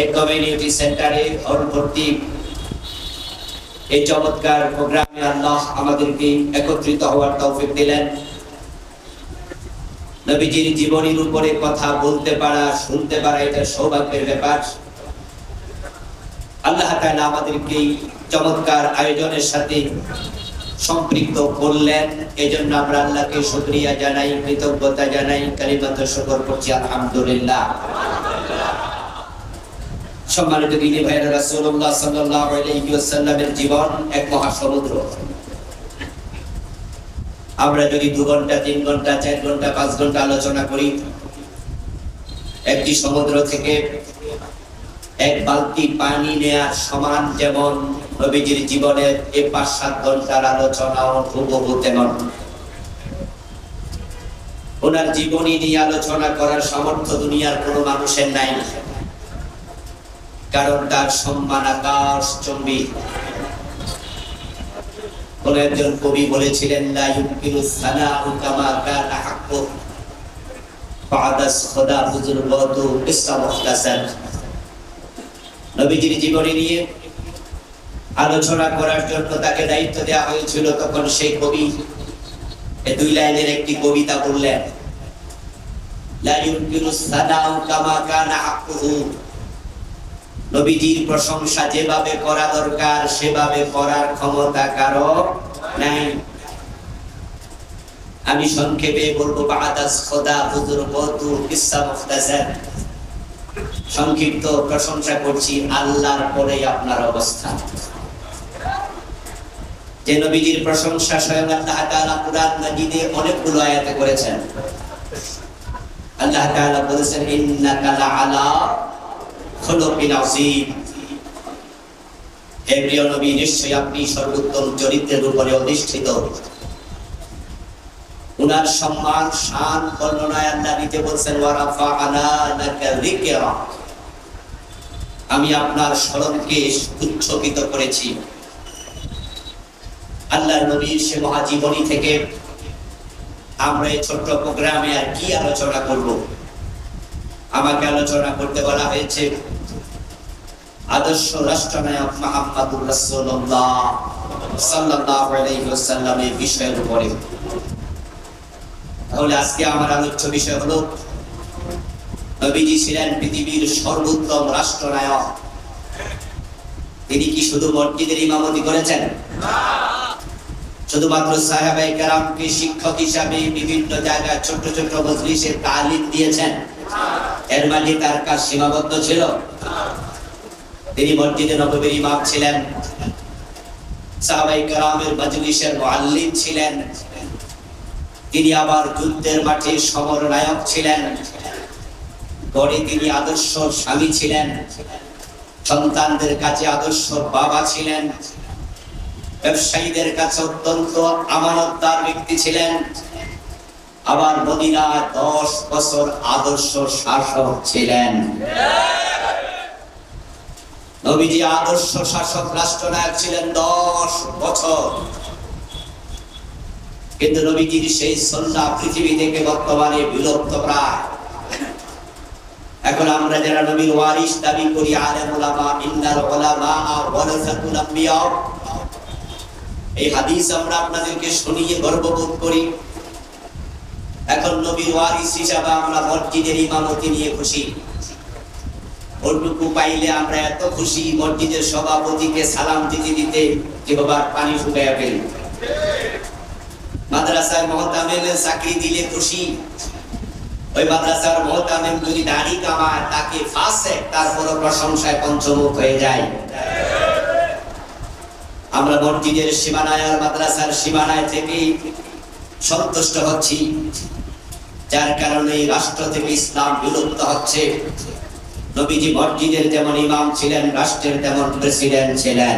এই কমিউনিটি সেন্টারে ভর্তি এই চমৎকার প্রোগ্রামে আল্লাহ আমাদেরকে একত্রিত হওয়ার তৌফিক দিলেন। নবীজির জীবনীর উপরে কথা বলতে পারা, শুনতে পারা, এটা সৌভাগ্যের ব্যাপার। আল্লাহ তাআলা আমাদেরকে চমৎকার আয়োজনের সাথে সম্পৃক্ত করলেন। এজন্য আমরা আল্লাহকে শুকরিয়া জানাই, কৃতজ্ঞতা জানাই, কালিমাত শুকর করছি, আলহামদুলিল্লাহ। সম্মানিত দিনী ভাইরা রাসূলুল্লাহ সাল্লাল্লাহু আলাইহি ওয়াসাল্লামের জীবন এক আমরা যদি ঘণ্টা ঘণ্টা ঘণ্টা ঘণ্টা আলোচনা করি, একটি সমুদ্র থেকে এক বালতি পানি নেয়ার সমান যেমন নবীজির জীবনের এই পাঁচ, সাত ঘণ্টার আলোচনাও হুবহু তেমন। ওনার জীবনী নিয়ে আলোচনা করার সামর্থ্য দুনিয়ার কোনো মানুষের নাই। কারণ তার সম্মান আকাশ চম্বি কোন একজন কবি বলেছিলেন নবীজির জীবনী নিয়ে আলোচনা করার জন্য তাকে দায়িত্ব দেওয়া হয়েছিল, তখন সেই কবি দুই লাইনের একটি কবিতা বললেন নবীজির প্রশংসা যেভাবে করা দরকার, সেভাবে করার ক্ষমতা কারও নাই। আমি সংক্ষেপে বলব বাদাস খোদা হুজুর কিসসা মুখতাসার সংক্ষিপ্ত প্রশংসা করছি, আল্লাহর পরে আপনার অবস্থান যে নবীজির প্রশংসা স্বয়ং আল্লাহ তাআলা কুরআন মাজিদে অনেকগুলো আয়াতে করেছেন। আল্লাহ তাআলা বলেছেন, ইন্নাকা লাআলা খুলুকিন হে প্রিয় নবী আপনি সর্বোত্তম চরিত্রের উপরে অধিষ্ঠিত। উনার সম্মান, শান বর্ণনায় আল্লাহ বলছেন ওয়ারাফা আলা লাকা যিকরা। আমি আপনার স্মরণকে উচ্চকিত করেছি। আল্লাহর নবীর সে মহাজীবনী থেকে আমরা এই ছোট্ট প্রোগ্রামে আর কি আলোচনা করব? আমাকে আলোচনা করতে বলা হয়েছে আদর্শ রাষ্ট্রনায়ক মোহাম্মদুর রাসূলুল্লাহ সাল্লাল্লাহু আলাইহি ওয়াসাল্লামের বিষয়ের উপরে। তাহলে আজকে আমার আলোচ্য বিষয় হলো, নবীজি ছিলেন পৃথিবীর সর্বোত্তম রাষ্ট্রনায়ক। তিনি কি শুধু মসজিদের ইমামতি করেছেন? শুধুমাত্র সাহাবাই কারামকে শিক্ষক হিসাবে বিভিন্ন জায়গায় ছোট ছোট মজলিসে তালিম দিয়েছেন। এর মাঝে তার কাজ সীমাবদ্ধ ছিল। তিনি মসজিদে নববীর ইমাম ছিলেন। সাহাবাই কারামের মজলিসের মুআল্লিম ছিলেন। তিনি আবার যুদ্ধের মাঠে সমর নায়ক ছিলেন। গড়ে তিনি আদর্শ স্বামী ছিলেন। সন্তানদের কাছে আদর্শ বাবা ছিলেন। ব্যবসায়ীদের কাছে অত্যন্ত আমানতদার ব্যক্তি ছিলেন। আবার মদিনা দশ বছর আদর্শ শাসক ছিলেন। নবীজি আদর্শ শাসক রাষ্ট্রনায়ক ছিলেন দশ বছর। কিন্তু নবীজির সেই সন্ধ্যা পৃথিবী থেকে বর্তমানে বিলুপ্ত প্রায়। এখন আমরা যারা নবীর ওয়ারিস দাবি করি, আলেম ওলামা ইন্নার ওলামা, ওয়ারাসাতুল আম্বিয়া, এই হাদিস আমরা আপনাদেরকে শুনিয়ে গর্ববোধ করি। এখন নবীর ওয়ারিস হিসাবে আমরা মসজিদের ইমামতি নিয়ে খুশি। ওটুকু পাইলে আমরা এত খুশি মসজিদের সভাপতিকে সালাম দিতে দিতে যে বাবার পানি শুকাইয়া ফেলি মাদ্রাসার মহতামের চাকরি দিলে খুশি। ওই মাদ্রাসার মহতামেম যদি দাড়ি কামায়, তাকে ফাঁসে তারপর প্রশংসায় পঞ্চমুখ হয়ে যায়। আমরা মসজিদের সীমানায় আর মাদ্রাসার সীমানায় থেকে সন্তুষ্ট হচ্ছি। যার কারণে রাষ্ট্র থেকে ইসলাম বিলুপ্ত হচ্ছে। নবীজি মসজিদের যেমন ইমাম ছিলেন, রাষ্ট্রের তেমন প্রেসিডেন্ট ছিলেন।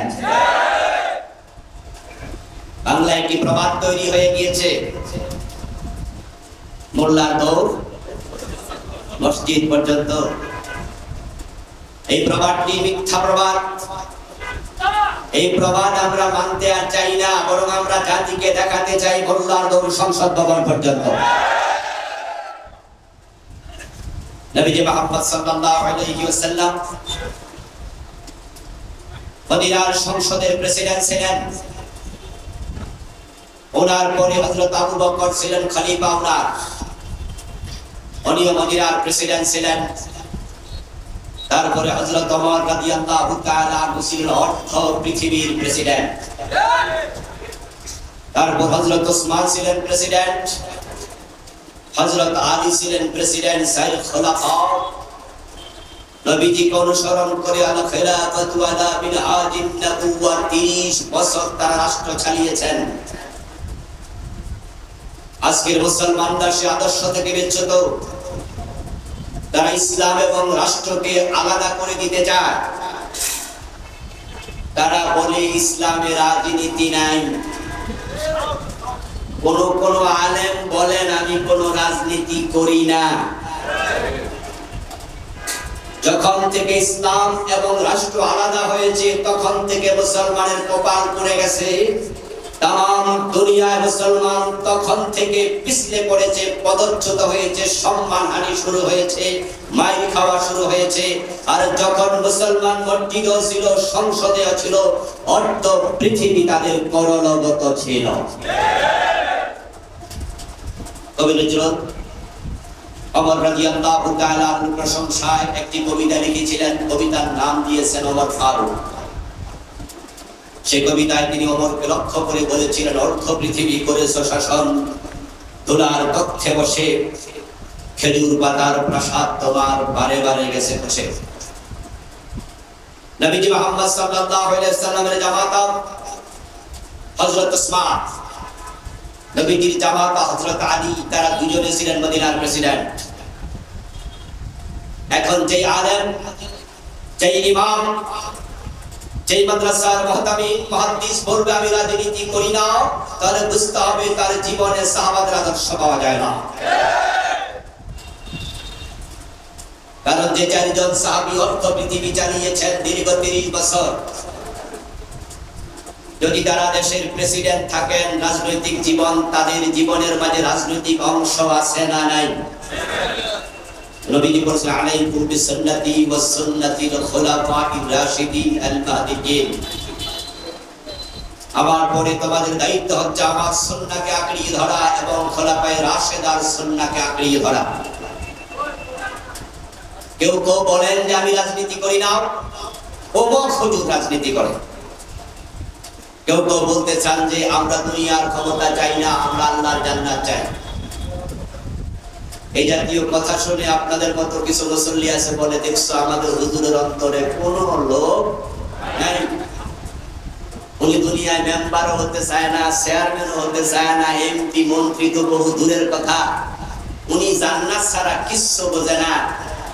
বাংলায় একটি প্রবাদ তৈরি হয়ে গিয়েছে। মোল্লার দৌড় মসজিদ পর্যন্ত। এই প্রবাদটি মিথ্যা প্রবাদ। এই প্রবাদ আমরা মানতে আর চাই না, বরং আমরা জাতিকে দেখাতে চাই মোল্লার দৌড় সংসদ ভবন পর্যন্ত। নবীজি মুহাম্মদ সাল্লাল্লাহু আলাইহি ওয়াসাল্লাম মদিনার সংসদের প্রেসিডেন্ট ছিলেন। ওনার পরে হযরত আবু বকর ছিলেন খলিফা ওনার। মদিনার প্রেসিডেন্ট ছিলেন। তারপরে হযরত ওমর রাদিয়াল্লাহু তাআলা অর্থ পৃথিবীর প্রেসিডেন্ট। তারপর হযরত ওসমান ছিলেন প্রেসিডেন্ট। হযরত আলী ছিলেন প্রেসিডেন্ট সাইর খোলাফা। নবীজিকে অনুসরণ করে আল খেলাফত ওয়ালা বিল আজিম নবুওয়া 30 বছর রাষ্ট্র চালিয়েছেন। আজকের সে আদর্শ থেকে বিচ্যুত। তারা ইসলাম এবং রাষ্ট্রকে আলাদা করে দিতে চায়। তারা বলে ইসলামের রাজনীতি নাই। কোন কোন আলেম বলেন, আমি কোন রাজনীতি করি না। যখন থেকে ইসলাম এবং রাষ্ট্র আলাদা হয়েছে, তখন থেকে মুসলমানের কপাল পড়ে গেছে। তাম দুনিয়ায় মুসলমান তখন থেকে পিছলে পড়েছে, পদচ্যুত হয়েছে সম্মানহানি শুরু হয়েছে, মাইর খাওয়া শুরু হয়েছে। আর যখন মুসলমান মসজিদও ছিল, সংসদেও ছিল, অর্ধ পৃথিবী তাদের করলগত ছিল। কবি নজরুল, অমর রাদিয়াল্লাহু তাআলা প্রশংসায় একটি কবিতা লিখেছিলেন, কবিতার নাম দিয়েছেন ওমর ফারুক। সেই কবিতায় তিনি অমরকে লক্ষ্য করে বলেছিলেন, অর্থ পৃথিবী করেছ শাসন তোলার কক্ষে বসে, খেজুর পাতার প্রাসাদ তোমার বারে বারে গেছে বসে। নবীজি মুহাম্মদ সাল্লাল্লাহু আলাইহি সাল্লামের জামাতা হযরত উসমান নবীজির জামাতা হযরত আলী, তারা দুজনে ছিলেন মদিনার প্রেসিডেন্ট। এখন যেই আলেম, যেই ইমাম, যেই মাদ্রাসার মহতামিম মহাদ্দিস, বলবে, আমি রাজনীতি করি না, তাহলে বুঝতে হবে তার জীবনে সাহাবাদের আদর্শ পাওয়া যায় না। কারণ যে চারজন সাহাবি অর্থ পৃথিবী চালিয়েছেন দীর্ঘ তিরিশ বছর যদি তারা দেশের প্রেসিডেন্ট থাকেন, রাজনৈতিক জীবন তাদের জীবনের মাঝে রাজনৈতিক অংশ আছে না নাই? নবীজি পরে তোমাদের দায়িত্ব হচ্ছে আমার সুন্নাহকে আঁকড়িয়ে ধরা এবং খোলাফায়ে রাশেদার সুন্নাহকে আঁকড়িয়ে ধরা। কেউ কেউ বলেন যে আমি রাজনীতি করি না। অমুক হুজুর রাজনীতি করে। কেউ কেউ বলতে চান যে আমরা দুনিয়ার ক্ষমতা চাই না, আমরা আল্লাহর জান্নাত চাই। এই জাতীয় কথা শুনে আপনাদের মতো কিছু মুসল্লি আছে বলে দেখছ, আমাদের হুজুরের অন্তরে কোন লোক নাই। উনি দুনিয়ায় মেম্বারও হতে চায় না, চেয়ারম্যানও হতে চায় না, এমপি, মন্ত্রী তো বহু দূরের কথা। উনি জান্নাত ছাড়া কিচ্ছু বোঝে না।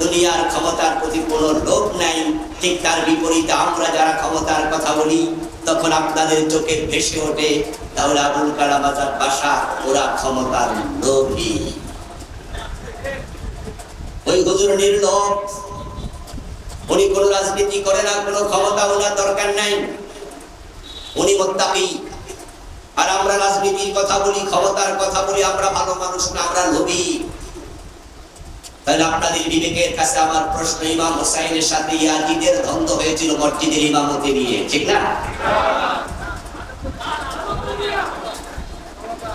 দুনিয়ার ক্ষমতার প্রতি কোনো লোভ নাই। ঠিক তার বিপরীতে আমরা যারা ক্ষমতার কথা বলি, তখন আপনাদের চোখে ভেসে ওঠে তাহলে আবুল কালাম আজাদ বাসা ওরা ক্ষমতার লোভী। ওই হুজুর নির্লোভ, উনি কোন রাজনীতি করে না, কোনো ক্ষমতা ওনার দরকার নাই। উনি মোত্তাকি। আর আমরা রাজনীতির কথা বলি, ক্ষমতার কথা বলি, আমরা ভালো মানুষ না, আমরা লোভী। তাহলে আপনাদের বিবেকের কাছে আমার প্রশ্ন, ইমাম হোসাইনের সাথে ইয়াজিদের দ্বন্দ্ব হয়েছিল মসজিদের ইমামতি নিয়ে, ঠিক না?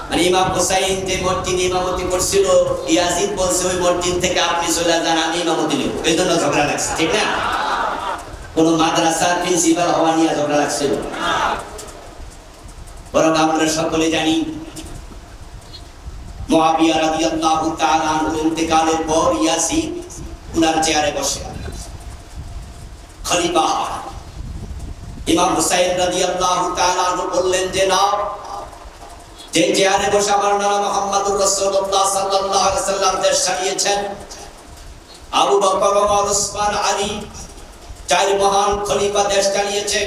মানে করছিল, ইয়াজিদ বলছে, ওই মসজিদ থেকে আপনি চলে আমি ইমামতি নেব। ঝগড়া লাগছে, ঠিক না? কোন মাদ্রাসার প্রিন্সিপাল হওয়া নিয়ে ঝগড়া লাগছিল। বরং আমরা সকলে জানি মুআবিয়া রাদিয়াল্লাহু তাআলা আনহুর ইন্তেকালের পর ইয়াসিদ উনার চেয়ারে বসে। খলিফা ইমাম হুসাইন রাদিয়াল্লাহু তাআলা আনহু বললেন, যে না যে চেয়ারে বসে আমার নানা মুহাম্মদুর রাসূলুল্লাহ সাল্লাল্লাহু আলাইহি সাল্লাম দেশ চালিয়েছেন আবু বকর ওমর উসমান আলী চার মহান খলিফা দেশ চালিয়েছে।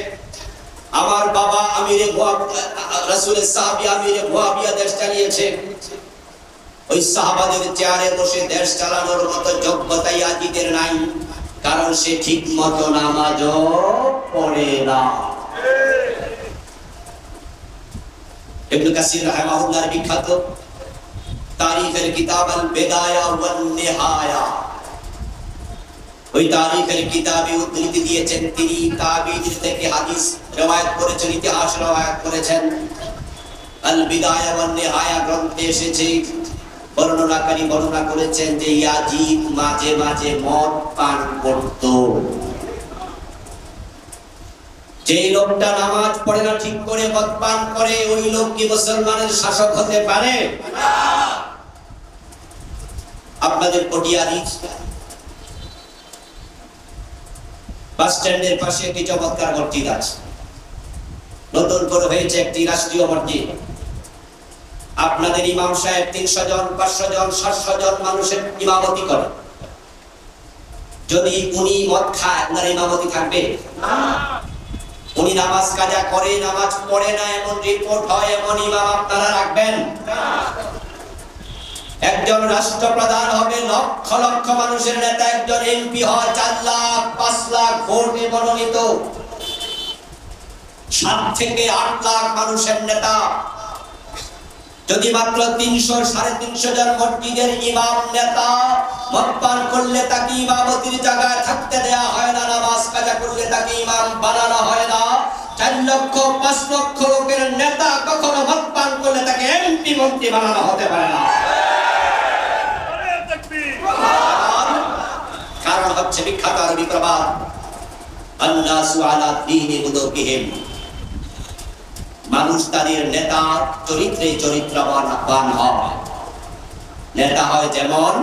আমার বাবা আমিরে রাসূলের সাহাবী আমিরে মুআবিয়া দেশ চালিয়েছে। ওই সাহাবাদের চেয়ারে বসে দেশ চালানোর মতো যোগ্যতা ইয়াজিদের নাই। কারণ সে ঠিক মতো নামাজ পড়ে না। ইবনে কাসির বিখ্যাত তারিখের কিতাব আল বিদায়া নিহায়া ওই তারিখের কিতাবে উদ্ধৃতি দিয়েছেন তিনি তাবিজ থেকে হাদিস রওয়ায়াত করেছেন, ইতিহাস রওয়ায়াত করেছেন। আল বিদায়া নিহায়া গ্রন্থে এসেছে বর্ণনাকারী বর্ণনা করেছেন যে ইয়াজিদ মাঝে মাঝে মদ পান করত। যে লোকটা নামাজ পড়ে না, ঠিক করে মদ পান করে, ওই লোক কি মুসলমানের শাসক হতে পারে? আপনাদের পটিয়ারি বাস স্ট্যান্ডের পাশে একটি চমৎকার মসজিদ আছে। নতুন করে হয়েছে একটি রাষ্ট্রীয় মসজিদ। আপনাদের ইমাম সাহেব তিনশো জন, পাঁচশো জন, সাতশো জন মানুষের ইমামতি করে। যদি উনি মদ খায় আপনার ইমামতি থাকবে? উনি নামাজ কাজা করে, নামাজ পড়ে না, এমন রিপোর্ট হয়, এমন ইমাম আপনারা রাখবেন? একজন রাষ্ট্রপ্রধান হবে, লক্ষ লক্ষ মানুষের নেতা, একজন এমপি হয়, চার লাখ, পাঁচ লাখ ভোটে মনোনীত। সাত থেকে আট লাখ মানুষের নেতা। যদি মাত্র তিনশো সাড়ে তিনশো জন মসজিদের ইমাম নেতা মতপান করলে তাকে ইমামতির জায়গায় থাকতে দেয়া হয় না, নামাজ কাজা করলে তাকে ইমাম বানানো হয় না। চার লক্ষ, পাঁচ লক্ষ লোকের নেতা কখনো মতপান করলে তাকে এমপি, মন্ত্রী বানানো হতে পারে না। কারণ হচ্ছে বিখ্যাত আরবি প্রবাদ, আন্নাসু আলা দীনি মুদকিহিম মানুষ তাদের নেতা চরিত্রে চরিত্রবান বান হয়। নেতা হয় যেমন,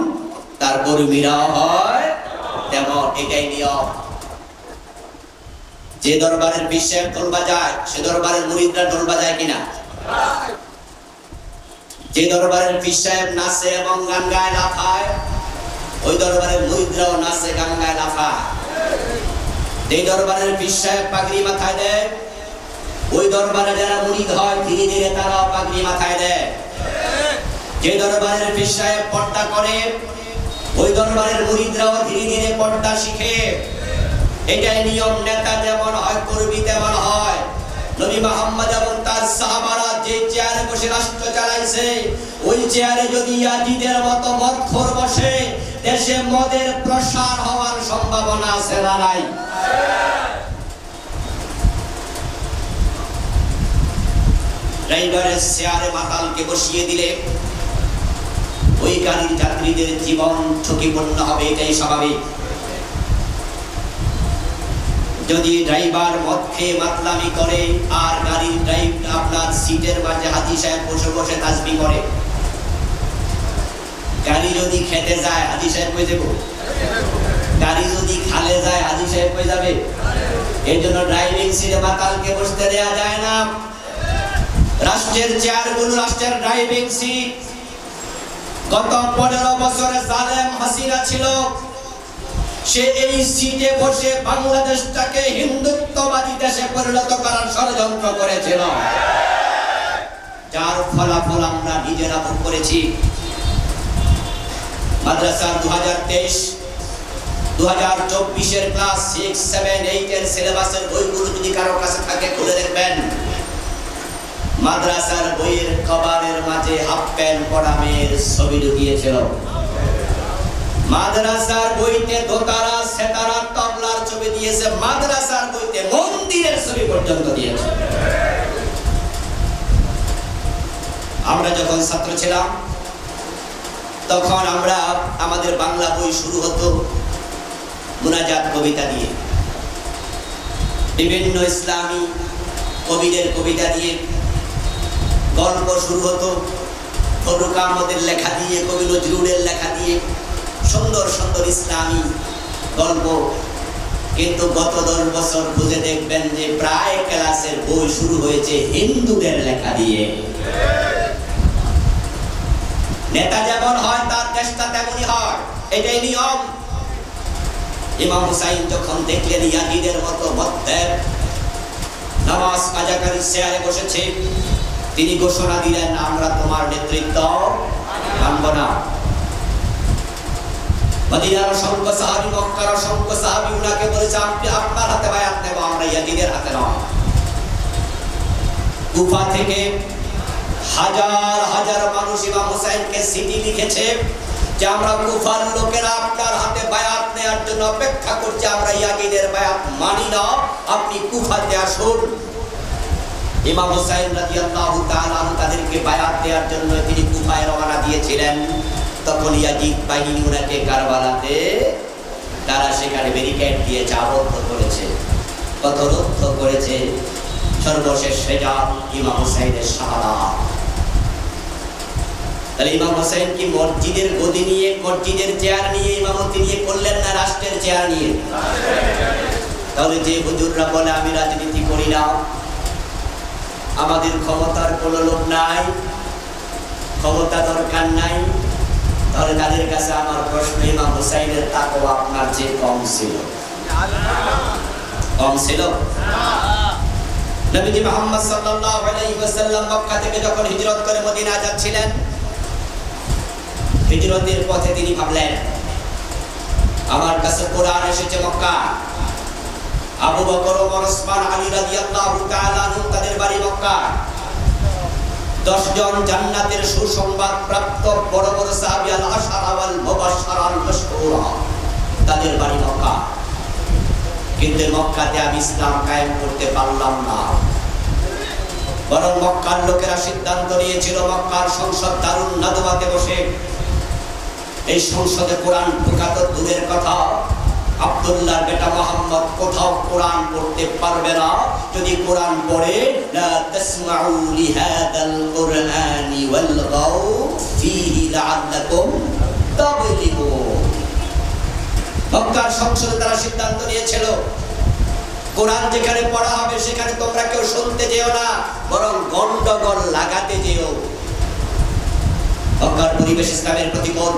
তার কর্মীরাও হয় তেমন, এটাই নিয়ম। যে দরবারের বিশ্বের ঢোল বাজায়, সে দরবারের মুরিদরা ঢোল বাজায় কিনা? যে দরবারের পীর নাচে এবং গান গায় লাফায়, ওই দরবারের মুরিদরাও নাচে, গান গায় লাফায়। যে দরবারের পীর পাগড়ি মাথায় দেয় ওই দরবারে যারা মুরিদ হয় ধীরে ধীরে তারা পাগড়ি মাথায় দেয়। যে দরবারের সাহেব পর্দা করে, ওই দরবারের মুরিদরাও ধীরে ধীরে পর্দা শিখে। এটাই নিয়ম নেতা যেমন হয়, কর্মী তেমন হয়। নবী মোহাম্মদ এবং তার সাহাবারা যে চেয়ারে বসে রাষ্ট্র চালাইছে, ওই চেয়ারে যদি ইয়াজিদের মতো মদখোর বসে, দেশে মদের প্রসার হওয়ার সম্ভাবনা আছে না নাই? ড্রাইভারের চেয়ারে মাতালকে বসিয়ে দিলে ওই গাড়ির যাত্রীদের জীবন ঝুঁকিপূর্ণ হবে, এটাই স্বাভাবিক। যদি ড্রাইভার মদ খেয়ে মাতলামি করে, আর গাড়ির ড্রাইভ আপনার সিটের মাঝে হাজি সাহেব বসে বসে তাসবি করে, গাড়ি যদি খেতে যায় হাজি সাহেব কই দেবো গাড়ি যদি খালে যায় হাজি সাহেব কই যাবে? এই জন্য ড্রাইভিং সিটে মাতালকে বসতে দেয়া যায় না। রাষ্ট্রের চেয়ারগুলো রাষ্ট্রের ড্রাইভিং সিট গত পনেরো বছরে জালেম হাসিনা ছিল। সে এই সিটে বসে বাংলাদেশটাকে হিন্দুত্ববাদী দেশে পরিণত করার ষড়যন্ত্র করেছিল। যার ফলাফল আমরা নিজেরা ভোগ করেছি। মাদ্রাসা দু হাজার তেইশ দু হাজার চব্বিশের ক্লাস সিক্স সেভেন এইট এর সিলেবাসের বইগুলো যদি কারও কাছে থাকে, খুলে দেখবেন। মাদ্রাসার বইয়ের কভারের মাঝে হাফ প্যান্ট পরা মেয়ের ছবি ঢুকিয়েছিল। মাদ্রাসার বইতে দোতারা, সেতারা, তবলার ছবি দিয়েছে। মাদ্রাসার বইতে মন্দিরের ছবি পর্যন্ত দিয়েছে। আমরা যখন ছাত্র ছিলাম, তখন আমরা আমাদের বাংলা বই শুরু হতো মুনাজাত কবিতা দিয়ে। বিভিন্ন ইসলামী কবিদের কবিতা দিয়ে গল্প শুরু হতো। ফরুক আহমদের লেখা দিয়ে কবি নজরুলের লেখা দিয়ে। সুন্দর সুন্দর ইসলামী গল্প। কিন্তু গত দশ বছর খুঁজে দেখবেন যে প্রায় ক্লাসের বই শুরু হয়েছে হিন্দুদের লেখা দিয়ে। নেতা যেমন হয়, তার দেশটা তেমনই হয়। এটাই নিয়ম। ইমাম হুসাইন যখন দেখলেন ইয়াজিদের মতো মদ্যপ নামাজ কাজাকারী চেয়ারে বসেছে তিনি ঘোষণা দিলেন, আমরা তোমার নেতৃত্ব মদিনার অসংখ্য সাহাবি মক্কার অসংখ্য সাহাবি উনাকে বলেছে, আপনি আপনার হাতে বায়াত নেব আমরা ইয়াজিদের হাতে নয়। কুফা থেকে হাজার হাজার মানুষ ইমাম সিটি লিখেছে যে, আমরা কুফার লোকেরা আপনার হাতে বায়াত নেওয়ার জন্য অপেক্ষা করছি, আমরা ইয়াগিনের বায়াত মানি না। আপনি কুফাতে আসুন। ইমাম হোসাইন তাআলা তাদেরকে বায়াত দেওয়ার জন্য তিনি কুফায় রওনা দিয়েছিলেন। তখন ইয়াজিদ বাহিনী ওনাকে কারবালাতে, তারা সেখানে ব্যারিকেড দিয়ে করেছে। পথরুদ্ধ করেছে সর্বশেষ ইমাম তাহলে ইমাম কি মসজিদের গদি নিয়ে, মসজিদের চেয়ার নিয়ে ইমামতি নিয়ে করলেন না রাষ্ট্রের চেয়ার নিয়ে? তাহলে যে হুজুররা বলে, আমি রাজনীতি করি না। আমাদের ক্ষমতার কোনো লোক নাই, ক্ষমতা দরকার নাই। তাহলে তাদের কাছে আমার প্রশ্ন, ইমাম হুসাইনের তাকও আপনার চেয়ে কম ছিল। কম ছিল? নবীজি মুহাম্মদ সাল্লাল্লাহু আলাইহি ওয়াসাল্লাম মক্কা থেকে যখন হিজরত করে মদিনা যাচ্ছিলেন, হিজরতের পথে তিনি ভাবলেন, আমার কাছে কোরআন এসেছে মক্কা। আবু বকর ওমর ওসমান আলী রাদিয়াল্লাহু তাআলা তাদের বাড়ি মক্কা। দশ জন জান্নাতের সুসংবাদ প্রাপ্ত বড় বড় সাহাবী আল আশারা ওয়াল মুবাশশারা আল মাশহুরা তাদের বাড়ি মক্কা। কিন্তু মক্কাতে আমি ইসলাম কায়েম করতে পারলাম না। বরং মক্কার লোকেরা সিদ্ধান্ত নিয়েছিল, মক্কার সংসদ দারুণ নাদুমাতে বসে। এই সংসদে কোরআন ঢোকা দূরের কথা। আব্দুল্লাহর বেটা মোহাম্মদ কোথাও কোরআন পড়তে পারবে না। যদি কোরআন পড়ে, লা তাসমাউ লিহাদাল কুরআনি ফীহি লাআল্লাকুম মক্কার সংসদে তারা সিদ্ধান্ত নিয়েছিল, কোরআন যেখানে পড়া হবে সেখানে তোমরা কেউ শুনতে যেও না, বরং গন্ডগোল লাগাতে যেও। মক্কার পরিবেশ ইসলামের প্রতিকূল।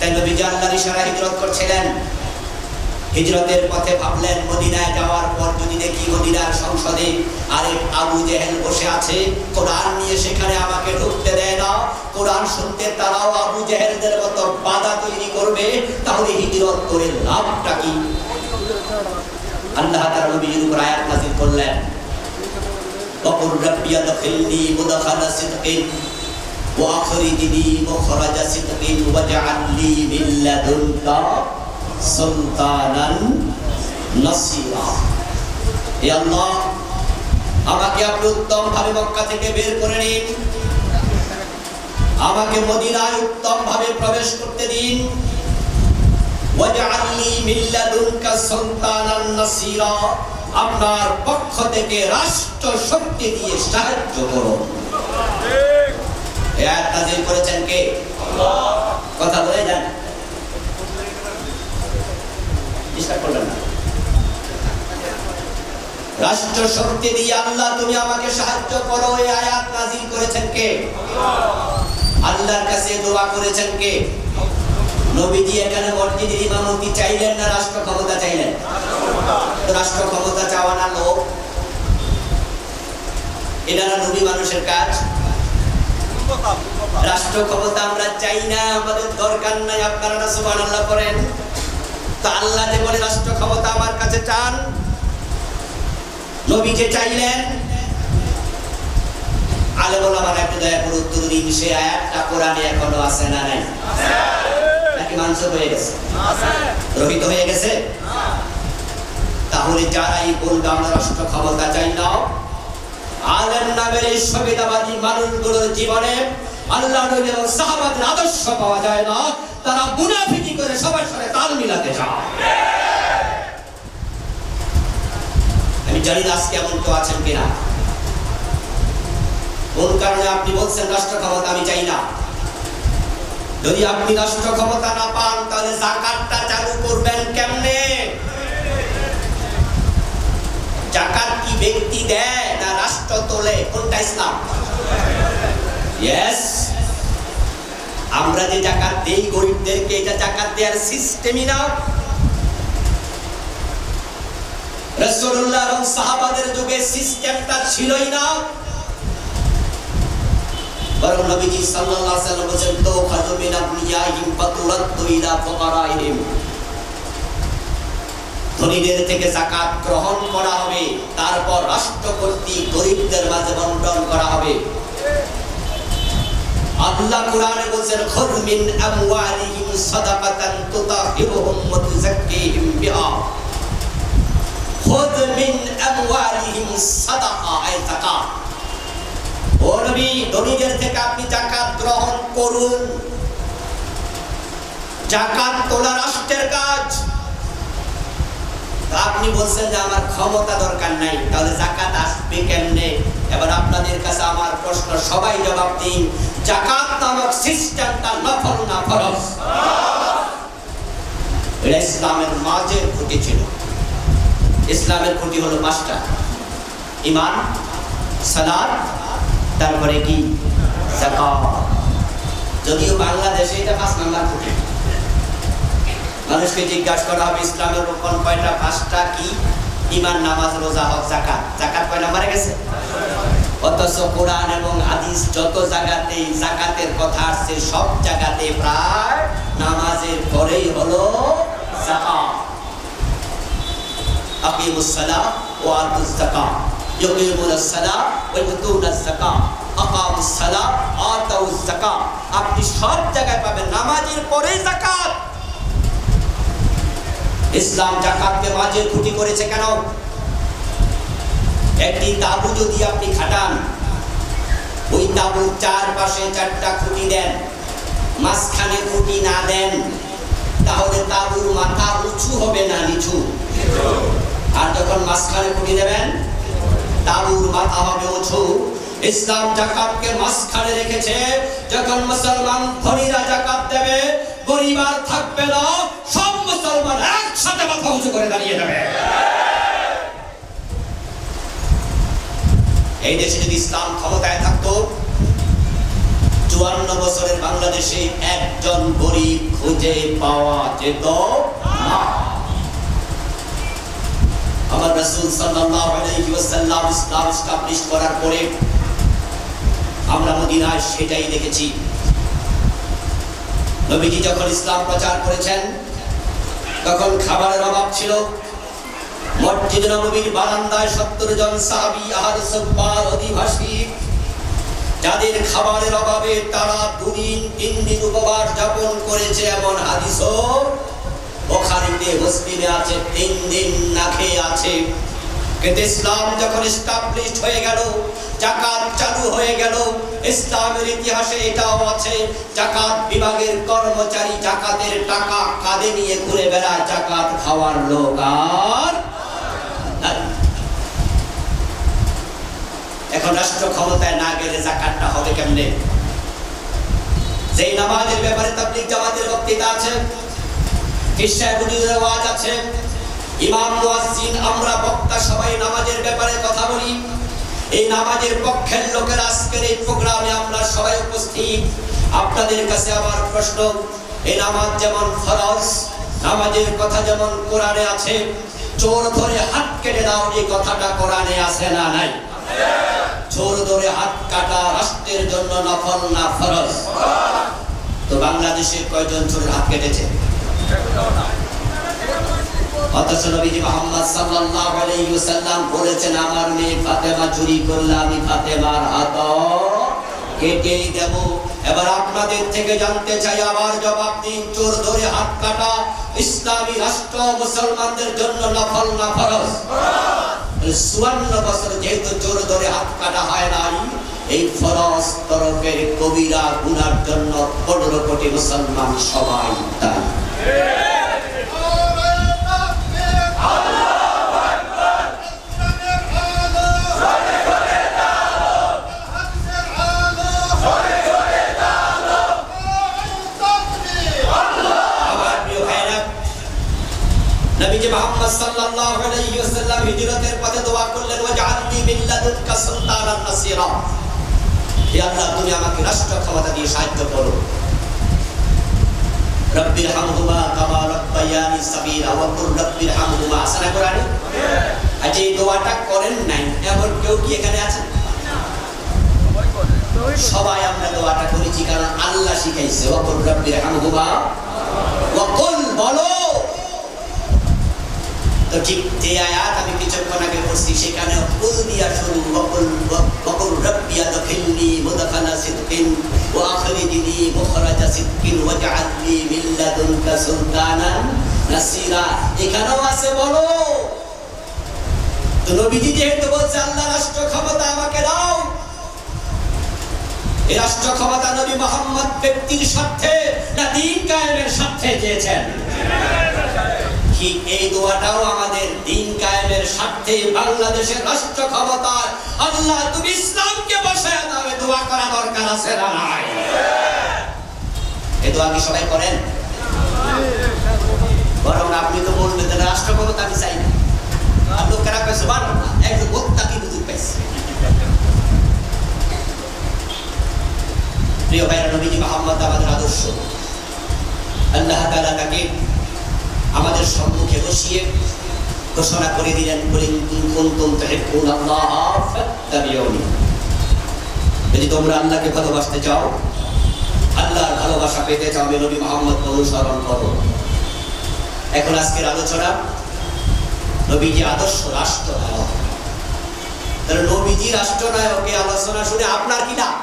তাই নবীজি আল্লাহর ইশারা হিজরত করছিলেন, হিজরতের পথে ভাবলেন, মদিনায় যাওয়ার পর যদি দেখি মদিনার সংসদে আরে আবু জেহেল বসে আছে, কোরআন নিয়ে সেখানে আমাকে ঢুকতে দেয় না। কোরআন শুনতে তারাও আবু জেহেলদের মতো বাধা তৈরি করবে, তাহলে হিজরত করে লাভটা কি? আল্লাহ তার নবীর উপর আয়াত নাজিল করলেন অপর রব্বিয়া দখিলনি মুদাখালা সিদকিন। واخرجني مخرج صدق واجعل لي من لدنك سلطانا نصيرا يا الله আমাকে আপনি উত্তম ভাবে মক্কা থেকে বের করে নিন আমাকে মদিনায় উত্তম ভাবে প্রবেশ করতে দিন ওয়াজআলনি মিন লাদুনকা সুলতানান নাসীরা আপনার পক্ষ থেকে রাষ্ট্র শক্তি দিয়ে সাহায্য করুন এই আয়াত নাযিল করেছেন কে? কথা বলে যান। রাষ্ট্র শক্তি দিয়ে আল্লাহ, তুমি আমাকে সাহায্য করো, এই আয়াত নাযিল করেছেন কে? আল্লাহর কাছে দোয়া করেছেন কে? নবীজি এখানে মসজিদের ইমামতি চাইলেন না, রাষ্ট্র ক্ষমতা চাইলেন? রাষ্ট্র ক্ষমতা চাওয়া না লোক। না নবী মানুষের কাজ। রাষ্ট্র ক্ষমতা। আমরা চাই না, আমাদের দরকার নাই, আপনারা না সুবহানাল্লাহ করেন তো আল্লাহ যে বলে রাষ্ট্র ক্ষমতা আমার কাছে চান। নবী যে চাইলেন একটু দয়া করে উত্তর দিন, সে কোরআনে এখনও আছে না নাই? নাকি হয়ে গেছে? রহিত হয়ে গেছে? তাহলে যারাই বলবে, আমরা রাষ্ট্র ক্ষমতা চাই না আলেম নামের এই সুবিধাবাদী মানুষগুলোর জীবনে আল্লাহ নবী এবং সাহাবাদের আদর্শ পাওয়া যায় না। তারা মুনাফিকি করে সবার সাথে তাল মিলাতে চায়। আমি জানি না আজকে এমন কেউ আছেন কিনা। কোন কারণে আপনি বলছেন রাষ্ট্র ক্ষমতা আমি চাই না? যদি আপনি রাষ্ট্র ক্ষমতা না পান, তাহলে জাকাতটা চালু করবেন কেমনে? জাকাত কি ব্যক্তি দেয় না রাষ্ট্র তোলে? কোনটা ইসলাম? ইয়েস আমরা যে জাকাত দেই গরিবদেরকে, এটা জাকাত দেওয়ার সিস্টেমই না। রাসূলুল্লাহ এবং সাহাবাদের যুগে সিস্টেমটা ছিলই না। বরং নবীজি সাল্লাল্লাহু আলাইহি ওয়াসাল্লাম বলেছেন তো খাজু মিন আবনিয়াহিম ফাতুরাদ্দু ইলা ফুকারাইহিম। ধনীদের থেকে যাকাত গ্রহণ করা হবে। তারপর রাষ্ট্র কর্তৃক গরিবদের মাঝে বন্টন করা হবে। আল্লাহ কোরআনে বলছেন খুদ মিন আমওয়ালিহিম সাদাকাতান তুতাহিরুহুম ওয়া তুযাক্কিহিম বিহা। খুদ মিন আমওয়ালিহিম সাদাকা আই যাকাত ও ধনীদের থেকে আপনি যাকাত গ্রহণ করুন। যাকাত তোলা রাষ্ট্রের কাজ। আপনি বলছেন যে আমার ক্ষমতা দরকার নাই, তাহলে জাকাত আসবে কেমনে? এবার আপনাদের কাছে আমার প্রশ্ন, সবাই জবাব দিন। জাকাত নামক সিস্টেমটা নফল না ফরজ? এটা ইসলামের মাঝের খুঁটি ছিল। ইসলামের খুঁটি হলো পাঁচটা। ইমান সালাদ তারপরে কি? জাকাত যদিও বাংলাদেশে এটা পাঁচ নাম্বার খুঁটি। মানুষকে জিজ্ঞাসা করা হবে ইসলামের রোপণ কয়টা, পাঁচটা কি? ইমান নামাজ, রোজা, হক জাকাত জাকাত কয় নাম্বারে গেছে? অথচ কোরআন এবং হাদিস যত জায়গাতে জাকাতের কথা আসছে, সব জায়গাতে প্রায় নামাজের পরেই হলো জাকাত আপনি সব জায়গায় পাবেন নামাজের পরেই যাকাত। ইসলাম জাকাতকে মাঝে খুঁটি করেছে কেন? একটি তাবু যদি আপনি খাটান, ওই তাবুর চারপাশে চারটা খুঁটি দেন, মাঝখানে খুঁটি না দেন, তাহলে তাবুর মাথা উঁচু হবে না নিচু? আর যখন মাঝখানে খুঁটি দেবেন, তাবুর মাথা হবে উঁচু। ইসলাম জাকাতকে মাঝখানে রেখেছে, যখন মুসলমান ধনীরা জাকাত দেবে গরিব আর থাকবে না, সব মুসলমান একসাথে মাথা উঁচু করে দাঁড়িয়ে যাবে। এই দেশে যদি ইসলাম ক্ষমতায় থাকতো, চুয়ান্ন বছরের বাংলাদেশে একজন গরিব খুঁজে পাওয়া যেত আমার রাসূল সাল্লাল্লাহু আলাইহি ওয়াসাল্লাম ইসলাম এস্টাবলিশ করার পরে আমরা মদিনায় সেটাই দেখেছি। নবীজি যখন ইসলাম প্রচার করেছেন তখন খাবারের অভাব ছিল। মসজিদ নবীর বারান্দায় সত্তর জন সাহাবি আর সুব্বার অধিবাসী, যাদের খাবারের অভাবে তারা দুদিন, তিন দিন উপবাস যাপন করেছে এমন হাদিসও ওখানে মুসলিমে আছে, তিন দিন না খেয়ে আছে। কিন্তু ইসলাম যখন এস্টাবলিশড হয়ে গেল, জাকাত চালু হয়ে গেল, ইসলামের ইতিহাসে এটাও আছে, জাকাত বিভাগের কর্মচারী জাকাতের টাকা কাঁধে নিয়ে ঘুরে বেড়ায় জাকাত খাওয়ার লোক আর এখন রাষ্ট্র ক্ষমতায় না গেলে জাকাতটা হবে কেমনে? যেই নামাজের ব্যাপারে তাবলিগ জামাতের বক্তৃতা আছে খ্রিস্টানের ওয়াজ আছে ইমাম, মুয়াজ্জিন, আমরা বক্তা সবাই নামাজের ব্যাপারে কথা বলি। এই নামাজের পক্ষের লোকের আজকের এই প্রোগ্রামে আমরা সবাই উপস্থিত। আপনাদের কাছে আমার প্রশ্ন, এই নামাজ যেমন ফরজ, নামাজের কথা যেমন কোরআনে আছে, চোর ধরে হাত কেটে দাও এই কথাটা কোরআনে আছে না নাই? চোর ধরে হাত কাটা রাষ্ট্রের জন্য নফল না ফরজ? তো বাংলাদেশে কয়জন চোরের হাত কেটেছে? অথচ মোহাম্মদ সাল্লাল্লাহু আলাইহি ওয়াসাল্লাম বলেছেন, আমার মেয়ে ফাতেমা চুরি করলে আমি ফাতেমার হাত কেটেই দেব। এবার আপনাদের থেকে জানতে চাই জবাব দিন, চোর ধরে হাত কাটা ইসলামী রাষ্ট্র মুসলমানদের জন্য নফল না ফরজ? চুয়ান্ন বছর যেহেতু চোর ধরে হাত কাটা হয় নাই, এই ফরজ তরফের কবিরা গুনার জন্য পনেরো কোটি মুসলমান সবাই দায়ী আমার প্রিয় ভাইরা নবীজি মুহাম্মদ সাল্লাল্লাহু আলাইহি ওয়াসাল্লাম হিজরতের পথে দোয়া করলেন, ওয়াজআলনি মিন লাদুনকা সুলতানান নাসিরা। হে আল্লাহ, তুমি আমাকে রাষ্ট্র ক্ষমতা দিয়ে সাহায্য করো। রব্বির হামহুমা কামা রব্বায়ানি সাগীরা ওয়া কুর রব্বির হামহুমা। আসনা কোরআনে? আচ্ছা এই দোয়াটা করেন নাই, এমন কেউ কি এখানে আছেন সবাই আমরা দোয়াটা করেছি কারণ আল্লাহ শিখাইছে, ওয়া কুর রব্বির হামহুমা ওয়া কুল তো ঠিক যে আয়াত আমি কিছুক্ষণ আগে পড়ছি, সেখানে কুল দিয়া শুরু বকুল বকুল রব্বিয়া দখিলনি মুদখালা সিদকিন, ওয়া আখরিজনি মুখরাজা সিদকিন, ওয়া জাআলনি মিন লাদুনকা সুলতানান নাসিরা। এখানেও আছে, বলো। তো নবীজি যেহেতু বলছে, আল্লাহ রাষ্ট্র ক্ষমতা আমাকে দাও। এই রাষ্ট্র ক্ষমতা নবী মোহাম্মদ ব্যক্তির স্বার্থে না দিন কায়েমের স্বার্থে চেয়েছেন? ঠিক এই দোয়াটাও আমাদের দিন কায়েমের স্বার্থে বাংলাদেশের রাষ্ট্র ক্ষমতায় আল্লাহ তুমি ইসলামকে বসায় দাও দোয়া করা দরকার আছে না নাই? এ দোয়া কি সবাই করেন? বরং আপনি তো বলবেন যে রাষ্ট্র ক্ষমতা আমি চাই না। লোকেরা কয়েছে পারব না একজন মোত্তাকি বুঝুক পাইছে। প্রিয় ভাইরা, নবীজি মোহাম্মদ আমাদের আদর্শ। আল্লাহ তাআলা তাকে আমাদের সম্মুখে বসিয়ে ঘোষণা করে দিলেন বলিন যদি তোমরা আল্লাহকে ভালোবাসতে চাও, আল্লাহর ভালোবাসা পেতে চাও, আমি নবী মোহাম্মদ অনুসরণ করো এখন আজকের আলোচনা নবীজি আদর্শ রাষ্ট্রনায়ক তাহলে নবীজি রাষ্ট্রনায়কের আলোচনা শুনে আপনার কি লাভ?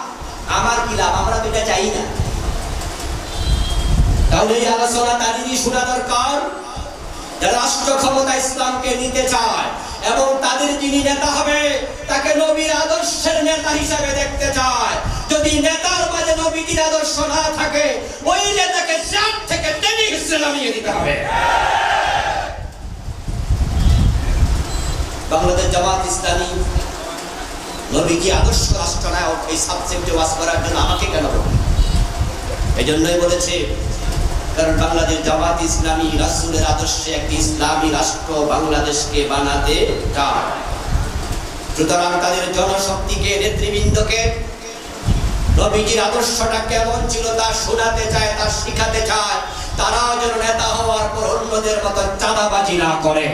আমার কি লাভ? আমরা তো এটা চাই না। তাহলে এই আলোচনা তাদেরই শোনা দরকার। রাষ্ট্র ক্ষমতা ইসলামকে নিতে চায় এবং তাদের যিনি নেতা হবে, তাকে নবীর আদর্শের নেতা হিসাবে দেখতে চায়। যদি নেতার মাঝে নবীজির আদর্শ না থাকে, ওই নেতাকে চাপ থেকে টেনে হিসেবে নামিয়ে দিতে হবে। বাংলাদেশ জামাত ইসলামী নবীজি আদর্শ রাষ্ট্রনায়ক এই সাবজেক্টে ওয়াজ করার জন্য আমাকে কেন বলবে এই জন্যই বলেছে কারণ বাংলাদেশ জামাত ইসলামী রাসূলের আদর্শে একটি ইসলামী রাষ্ট্র বাংলাদেশকে বানাতে চায়। সুতরাং তাদের জনশক্তিকে, নেতৃবৃন্দকে, নবীজির আদর্শটা কেমন ছিল তা শোনাতে চায়, তা শিখাতে চায়। তারাও যেন নেতা হওয়ার পর অন্যদের মতো চাঁদাবাজি না করে।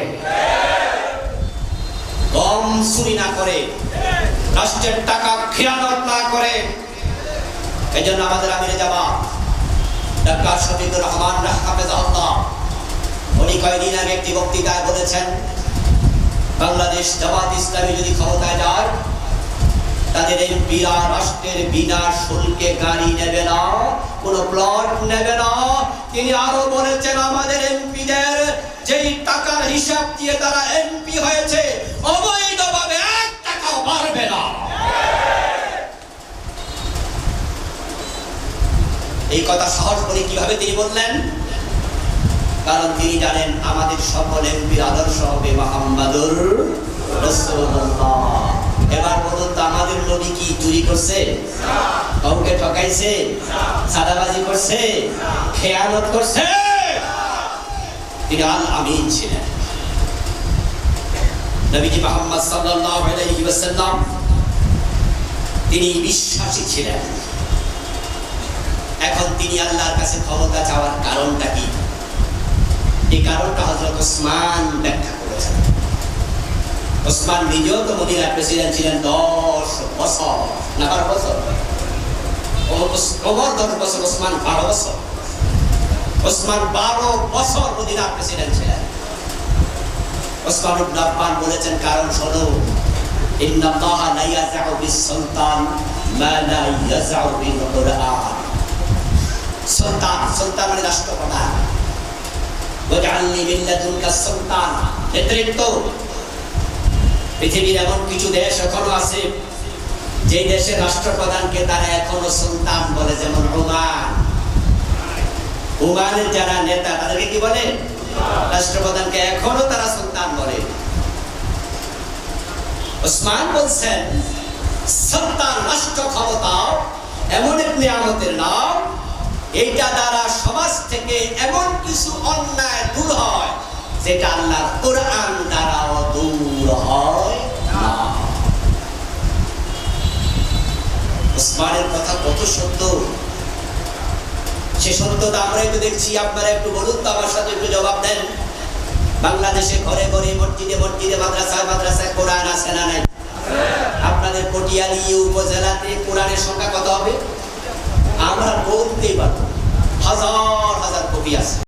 কম চুরি না করে। রাষ্ট্রের টাকা খেয়ানত না করে। এই জন্য আমাদের আমিরে যাবা ডাক্তার শফিকুর রহমান উনি কয়েকদিন আগে একটি বক্তৃতায় বলেছেন, বাংলাদেশ জামাত ইসলামী যদি ক্ষমতায় যায়, তাদের এমপিরা রাষ্ট্রের বিনা শুল্কে গাড়ি নেবে না, কোনো প্লট নেবে না। তিনি আরও বলেছেন, আমাদের এমপিদের যেই টাকার হিসাব দিয়ে তারা এমপি হয়েছে, অবৈধভাবে এক টাকাও পারবে না। এই কথা সাহস করে কীভাবে তিনি বললেন? কারণ তিনি জানেন আমাদের সকল এমপির আদর্শ হবে মোহাম্মদুর এবার বলুন তো, আমাদের নবী কি চুরি করছে? কাউকে ঠকাইছে? সাদাবাজি করছে? খেয়ানত করছে? তিনি আমিন ছিলেন। নবীজি মোহাম্মদ ওয়াসাল্লাম, তিনি বিশ্বাসী ছিলেন। এখন তিনি আল্লাহর কাছে ক্ষমতা চাওয়ার কারণটা কি? এই কারণটা হজরত ওসমান ব্যাখ্যা করেছেন। ওসমান নিজেও তো মদিনার প্রেসিডেন্ট ছিলেন দশ বছর, না বারো বছর? ওমর দশ বছর, ওসমান বারো বছর। ওসমান বারো বছর মদিনার প্রেসিডেন্ট ছিলেন। ওসমান আফফান বলেছেন, কারণ শোনো, ইন্নাল্লাহ লা ইয়াযউ বিস-সুলতান, মা লা ইয়াযউ বিল-কুরআন সুলতান সুলতান মানে রাষ্ট্রপ্রধান। ওয়াজআলনি সুলতান। নেতৃত্ব। পৃথিবীর এমন কিছু দেশ এখনও আছে যে দেশের রাষ্ট্রপ্রধানকে তারা এখনও সুলতান বলে, যেমন ওমান। ওমানের যারা নেতা, তাদেরকে কি বলে? রাষ্ট্রপ্রধানকে এখনও তারা সুলতান বলে। ওসমান বলছেন সন্তান রাষ্ট্র ক্ষমতা এমন এক নিয়ামতের নাম এইটা দ্বারা সমাজ থেকে এমন কিছু অন্যায় দূর হয়, যেটা আল্লাহর কোরআন দ্বারাও দূর হয় না। ওসমানের কথা কত সত্য। সে আমরাই তো দেখছি, আপনারা একটু বলুন তো আমার সাথে একটু জবাব দেন। বাংলাদেশে ঘরে ঘরে মসজিদে মসজিদে মাদ্রাসায় মাদ্রাসায় কোরআন আছে না নাই? আপনাদের পটিয়ালি উপজেলাতে কোরআনের সংখ্যা কত হবে? আমরা বলতে পারব হাজার হাজার কপি আছে।